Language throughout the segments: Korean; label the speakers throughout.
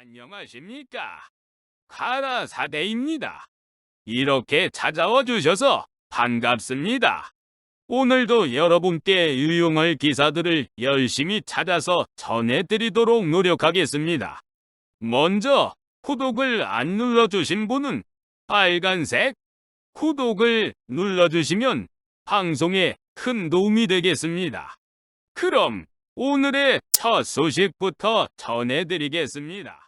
Speaker 1: 안녕하십니까. 카라 사대입니다. 이렇게 찾아와 주셔서 반갑습니다. 오늘도 여러분께 유용할 기사들을 열심히 찾아서 전해드리도록 노력하겠습니다. 먼저 구독을 안 눌러주신 분은 빨간색 구독을 눌러주시면 방송에 큰 도움이 되겠습니다. 그럼 오늘의 첫 소식부터 전해드리겠습니다.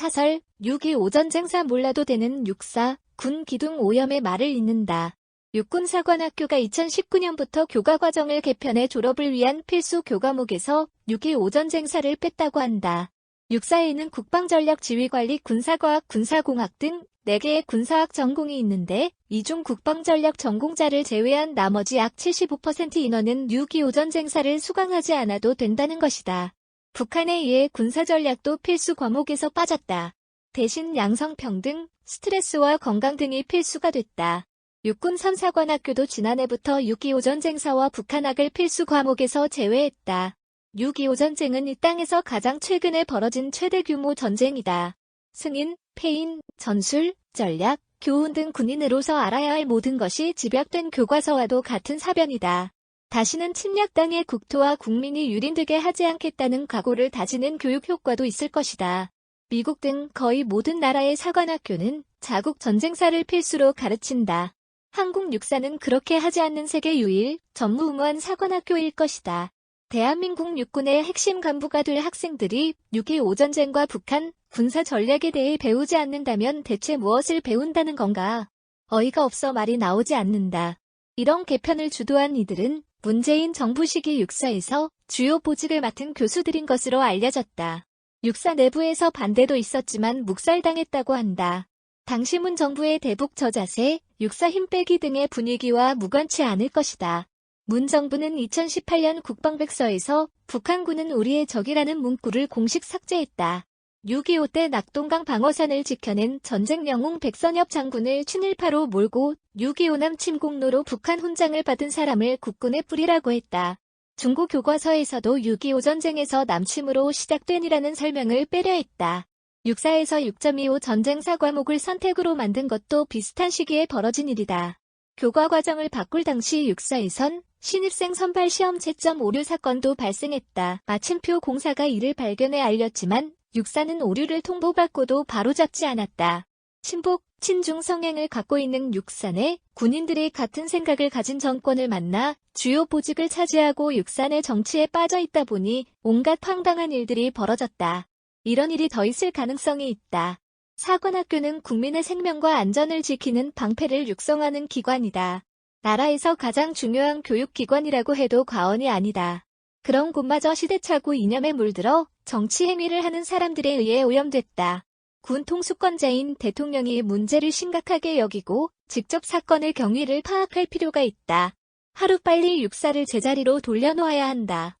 Speaker 2: 사설 6.25 전쟁사 몰라도 되는 육사 군 기둥 오염의 말을 잇는다. 육군사관학교가 2019년부터 교과과정을 개편해 졸업을 위한 필수 교과목에서 6.25 전쟁사를 뺐다고 한다. 육사에는 국방전략지휘관리 군사과학 군사공학 등 4개의 군사학 전공이 있는데 이 중 국방전략 전공자를 제외한 나머지 약 75% 인원은 6.25 전쟁사를 수강하지 않아도 된다는 것이다. 북한에 의해 군사전략도 필수 과목에서 빠졌다. 대신 양성평등, 스트레스와 건강 등이 필수가 됐다. 육군 선사관학교도 지난해부터 6.25 전쟁사와 북한학을 필수 과목에서 제외했다. 6.25 전쟁은 이 땅에서 가장 최근에 벌어진 최대 규모 전쟁이다. 승인, 패인, 전술, 전략, 교훈 등 군인으로서 알아야 할 모든 것이 집약된 교과서와도 같은 사변이다. 다시는 침략 땅의 국토와 국민이 유린되게 하지 않겠다는 각오를 다지는 교육 효과도 있을 것이다. 미국 등 거의 모든 나라의 사관학교는 자국 전쟁사를 필수로 가르친다. 한국 육사는 그렇게 하지 않는 세계 유일 전무후무한 사관학교일 것이다. 대한민국 육군의 핵심 간부가 될 학생들이 6.25 전쟁과 북한 군사 전략에 대해 배우지 않는다면 대체 무엇을 배운다는 건가? 어이가 없어 말이 나오지 않는다. 이런 개편을 주도한 이들은 문재인 정부 시기 육사에서 주요 보직을 맡은 교수들인 것으로 알려졌다. 육사 내부에서 반대도 있었지만 묵살당했다고 한다. 당시 문 정부의 대북 저자세, 육사 힘 빼기 등의 분위기와 무관치 않을 것이다. 문 정부는 2018년 국방백서에서 북한군은 우리의 적이라는 문구를 공식 삭제했다. 6.25 때 낙동강 방어산을 지켜낸 전쟁 영웅 백선엽 장군을 친일파로 몰고 6.25 남 침공로로 북한 훈장을 받은 사람을 국군에 뿌리라고 했다. 중고 교과서에서도 6.25 전쟁에서 남침으로 시작된이라는 설명을 빼려 했다. 육사에서 6.25 전쟁사 과목을 선택으로 만든 것도 비슷한 시기에 벌어진 일이다. 교과 과정을 바꿀 당시 육사에선 신입생 선발 시험 채점 오류 사건도 발생했다. 마침표 공사가 이를 발견해 알렸지만 육사는 오류를 통보받고도 바로잡지 않았다. 친북, 친중 성향을 갖고 있는 육산의 군인들이 같은 생각을 가진 정권을 만나 주요 보직을 차지하고 육산의 정치에 빠져 있다 보니 온갖 황당한 일들이 벌어졌다. 이런 일이 더 있을 가능성이 있다. 사관학교는 국민의 생명과 안전을 지키는 방패를 육성하는 기관이다. 나라에서 가장 중요한 교육기관이라고 해도 과언이 아니다. 그런 곳마저 시대착오 이념에 물들어 정치 행위를 하는 사람들에 의해 오염됐다. 군 통수권자인 대통령이 문제를 심각하게 여기고 직접 사건의 경위를 파악할 필요가 있다. 하루빨리 육사를 제자리로 돌려놓아야 한다.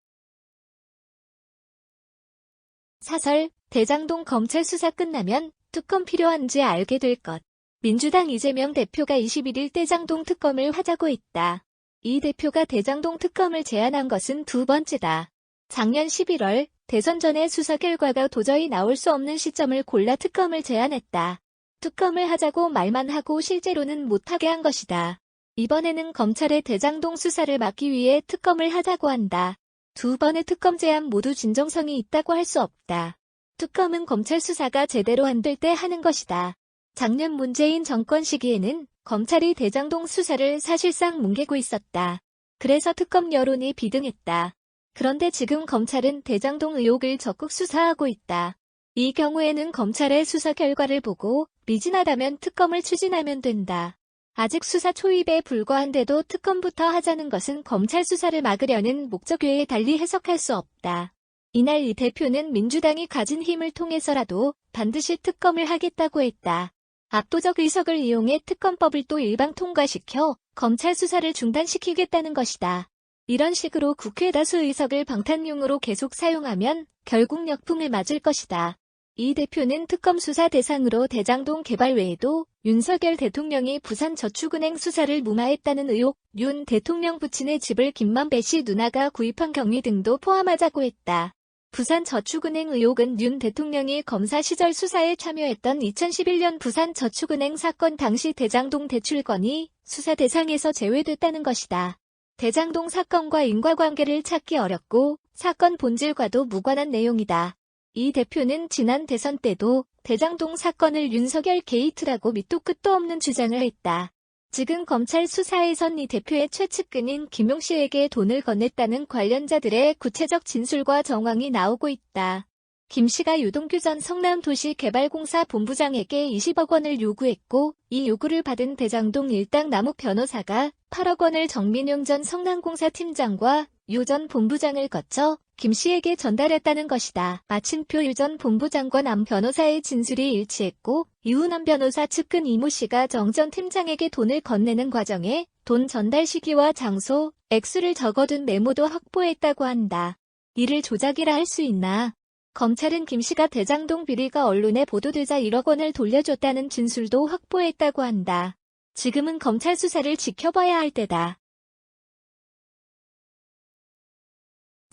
Speaker 2: 사설, 대장동 검찰 수사 끝나면 특검 필요한지 알게 될 것. 민주당 이재명 대표가 21일 대장동 특검을 하자고 했다. 이 대표가 대장동 특검을 제안한 것은 두 번째다. 작년 11월 대선 전에 수사 결과가 도저히 나올 수 없는 시점을 골라 특검을 제안했다. 특검을 하자고 말만 하고 실제로는 못하게 한 것이다. 이번에는 검찰의 대장동 수사를 막기 위해 특검을 하자고 한다. 두 번의 특검 제안 모두 진정성이 있다고 할 수 없다. 특검은 검찰 수사가 제대로 안 될 때 하는 것이다. 작년 문재인 정권 시기에는 검찰이 대장동 수사를 사실상 뭉개고 있었다. 그래서 특검 여론이 비등했다. 그런데 지금 검찰은 대장동 의혹을 적극 수사하고 있다. 이 경우에는 검찰의 수사 결과를 보고 미진하다면 특검을 추진하면 된다. 아직 수사 초입에 불과한데도 특검부터 하자는 것은 검찰 수사를 막으려는 목적 외에 달리 해석할 수 없다. 이날 이 대표는 민주당이 가진 힘을 통해서라도 반드시 특검을 하겠다고 했다. 압도적 의석을 이용해 특검법을 또 일방 통과시켜 검찰 수사를 중단시키겠다는 것이다. 이런 식으로 국회 다수 의석을 방탄용으로 계속 사용하면 결국 역풍을 맞을 것이다. 이 대표는 특검 수사 대상으로 대장동 개발 외에도 윤석열 대통령이 부산 저축은행 수사를 무마했다는 의혹, 윤 대통령 부친의 집을 김만배 씨 누나가 구입한 경위 등도 포함하자고 했다. 부산저축은행 의혹은 윤 대통령이 검사 시절 수사에 참여했던 2011년 부산저축은행 사건 당시 대장동 대출 건이 수사 대상에서 제외됐다는 것이다. 대장동 사건과 인과관계를 찾기 어렵고 사건 본질과도 무관한 내용이다. 이 대표는 지난 대선 때도 대장동 사건을 윤석열 게이트라고 밑도 끝도 없는 주장을 했다. 지금 검찰 수사에선 이 대표의 최측근인 김용 씨에게 돈을 건넸다는 관련자들의 구체적 진술과 정황이 나오고 있다. 김 씨가 유동규 전 성남도시개발공사 본부장에게 20억 원을 요구했고 이 요구를 받은 대장동 일당 남욱 변호사가 8억 원을 정민용 전 성남공사 팀장과 유전 본부장을 거쳐 김 씨에게 전달했다는 것이다. 마침표 유전 본부장과 남 변호사의 진술이 일치했고 이후 남 변호사 측근 이모 씨가 정 전 팀장에게 돈을 건네는 과정에 돈 전달 시기와 장소, 액수를 적어둔 메모도 확보했다고 한다. 이를 조작이라 할 수 있나? 검찰은 김 씨가 대장동 비리가 언론에 보도되자 1억 원을 돌려줬다는 진술도 확보했다고 한다. 지금은 검찰 수사를 지켜봐야 할 때다.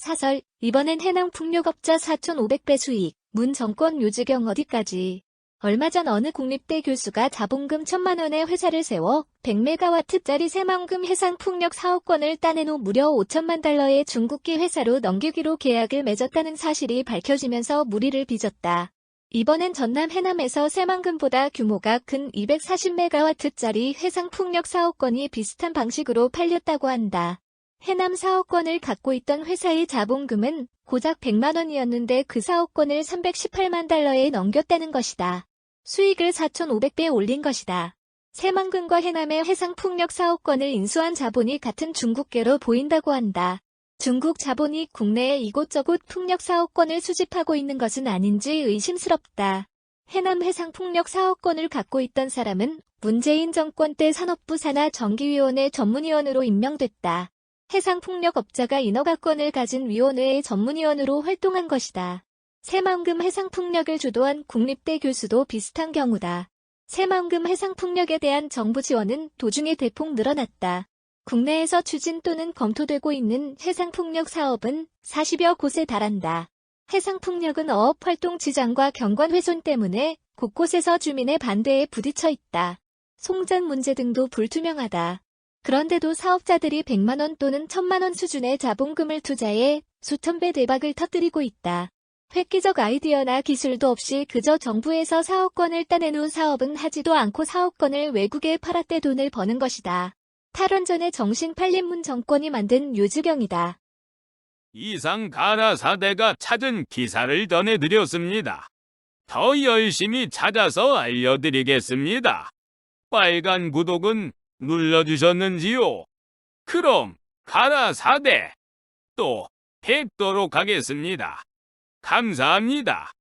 Speaker 2: 사설, 이번엔 해남 풍력업자 4,500배 수익, 문 정권 요지경 어디까지. 얼마 전 어느 국립대 교수가 자본금 천만 원의 회사를 세워 100메가와트짜리 새만금 해상 풍력 사업권을 따낸 후 무려 5천만 달러의 중국계 회사로 넘기기로 계약을 맺었다는 사실이 밝혀지면서 무리를 빚었다. 이번엔 전남 해남에서 새만금보다 규모가 큰 240메가와트짜리 해상 풍력 사업권이 비슷한 방식으로 팔렸다고 한다. 해남 사업권을 갖고 있던 회사의 자본금은 고작 100만 원이었는데 그 사업권을 318만 달러에 넘겼다는 것이다. 수익을 4,500배 올린 것이다. 새만금과 해남의 해상풍력 사업권을 인수한 자본이 같은 중국계로 보인다고 한다. 중국 자본이 국내에 이곳저곳 풍력 사업권을 수집하고 있는 것은 아닌지 의심스럽다. 해남 해상풍력 사업권을 갖고 있던 사람은 문재인 정권 때 산업부 산하 정기위원회 전문위원으로 임명됐다. 해상풍력업자가 인허가권을 가진 위원회의 전문위원으로 활동한 것이다. 새만금 해상풍력을 주도한 국립대 교수도 비슷한 경우다. 새만금 해상풍력에 대한 정부 지원은 도중에 대폭 늘어났다. 국내에서 추진 또는 검토되고 있는 해상풍력 사업은 40여 곳에 달한다. 해상풍력은 어업 활동 지장과 경관 훼손 때문에 곳곳에서 주민의 반대에 부딪혀 있다. 송전 문제 등도 불투명하다. 그런데도 사업자들이 100만원 또는 1000만원 수준의 자본금을 투자해 수천 배 대박을 터뜨리고 있다. 획기적 아이디어나 기술도 없이 그저 정부에서 사업권을 후 사업은 하지도 않고 사업권을 외국에 팔았대 돈을 버는 것이다. 탈원전의 정신 팔린 문 정권이 만든 유지경이다.
Speaker 1: 이상 가라사대가 찾은 기사를 전해드렸습니다. 더 열심히 찾아서 알려드리겠습니다. 빨간 구독은 눌러주셨는지요? 그럼 가라 사대 또 뵙도록 하겠습니다. 감사합니다.